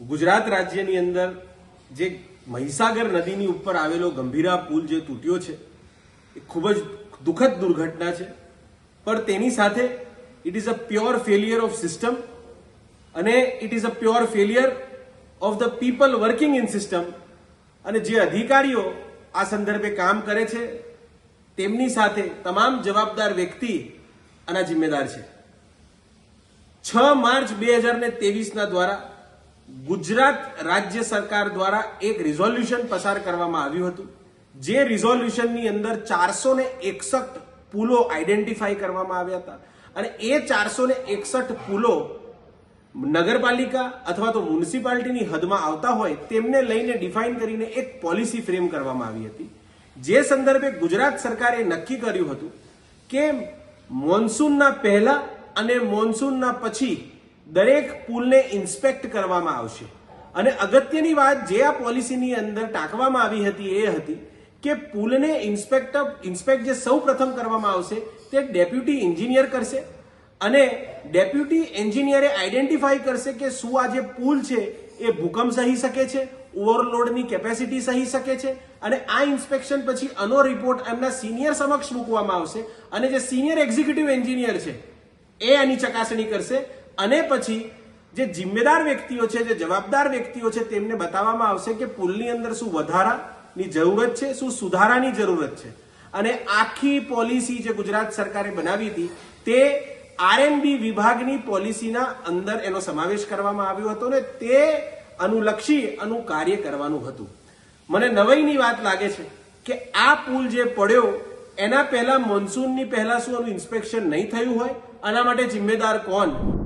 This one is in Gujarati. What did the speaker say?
ગુજરાત રાજ્યની અંદર જે મહીસાગર નદીની ઉપર આવેલો ગંભીરા પુલ જે તૂટ્યો છે, એ ખૂબ જ દુઃખદ દુર્ઘટના છે. પણ તેની સાથે it is a pure failure of system અને it is a pure failure of the people working in system અને જે અધિકારીઓ આ સંદર્ભે કામ કરે છે, તેમની સાથે તમામ જવાબદાર વ્યક્તિ આના જિમ્મેદાર છે. છ માર્ચ બે હજાર ને તેવીસના દ્વારા ગુજરાત રાજ્ય સરકાર દ્વારા એક રિઝોલ્યુશન પસાર કરવામાં આવ્યું હતું. જે રિઝોલ્યુશનની અંદર ચારસો ને એકસઠ પુલો આઈડેન્ટિફાઈ કરવામાં આવ્યા હતા. અને એ ચારસો ને એકસઠ પુલો નગરપાલિકા અથવા તો મ્યુનિસિપાલિટીની હદમાં આવતા હોય તેમને લઈને ડિફાઇન કરીને એક પોલિસી ફ્રેમ કરવામાં આવી હતી. જે સંદર્ભે ગુજરાત સરકારે નક્કી કર્યું હતું કે મોન્સૂનના પહેલા અને મોન્સૂનના પછી દરેક પુલને ઇન્સ્પેક્ટ કરવામાં આવશે. અને અગત્યની વાત જે આ પોલિસીની અંદર ટાંકવામાં આવી હતી એ હતી કે પુલને ઇન્સ્પેક્ટ ઇન્સ્પેક્ટ જે સૌ પ્રથમ કરવામાં આવશે તે ડેપ્યુટી એન્જિનિયર કરશે અને ડેપ્યુટી એન્જિનિયરે આઈડેન્ટિફાઈ કરશે કે શું આ જે પુલ છે એ ભૂકંપ સહી શકે છે, ઓવરલોડની કેપેસિટી સહી શકે છે અને આ ઇન્સ્પેક્શન પછી આનો રિપોર્ટ એમના સિનિયર સમક્ષ મૂકવામાં આવશે અને જે સિનિયર એક્ઝિક્યુટિવ એન્જિનિયર છે એ આની ચકાસણી કરશે અને પછી જે જિમ્મેદાર વ્યક્તિઓ છે, જે જવાબદાર વ્યક્તિઓ છે, તેમને બતાવવામાં આવશે કે પુલની અંદર શું વધારાની જરૂરત છે, શું સુધારાની જરૂરત છે. અને આખી પોલિસી જે ગુજરાત સરકારે બનાવી હતી, તે આરએનબી વિભાગની પોલિસીના અંદર એનો સમાવેશ કરવામાં આવ્યો હતો ને તે અનુલક્ષી અનુ કાર્ય કરવાનું હતું. મને નવાઈની વાત લાગે છે કે આ પુલ જે પડ્યો, એના પહેલા મોન્સૂનની પહેલા શું આનું ઇન્સ્પેક્શન નહીં થયું હોય? આના માટે જિમ્મેદાર કોણ?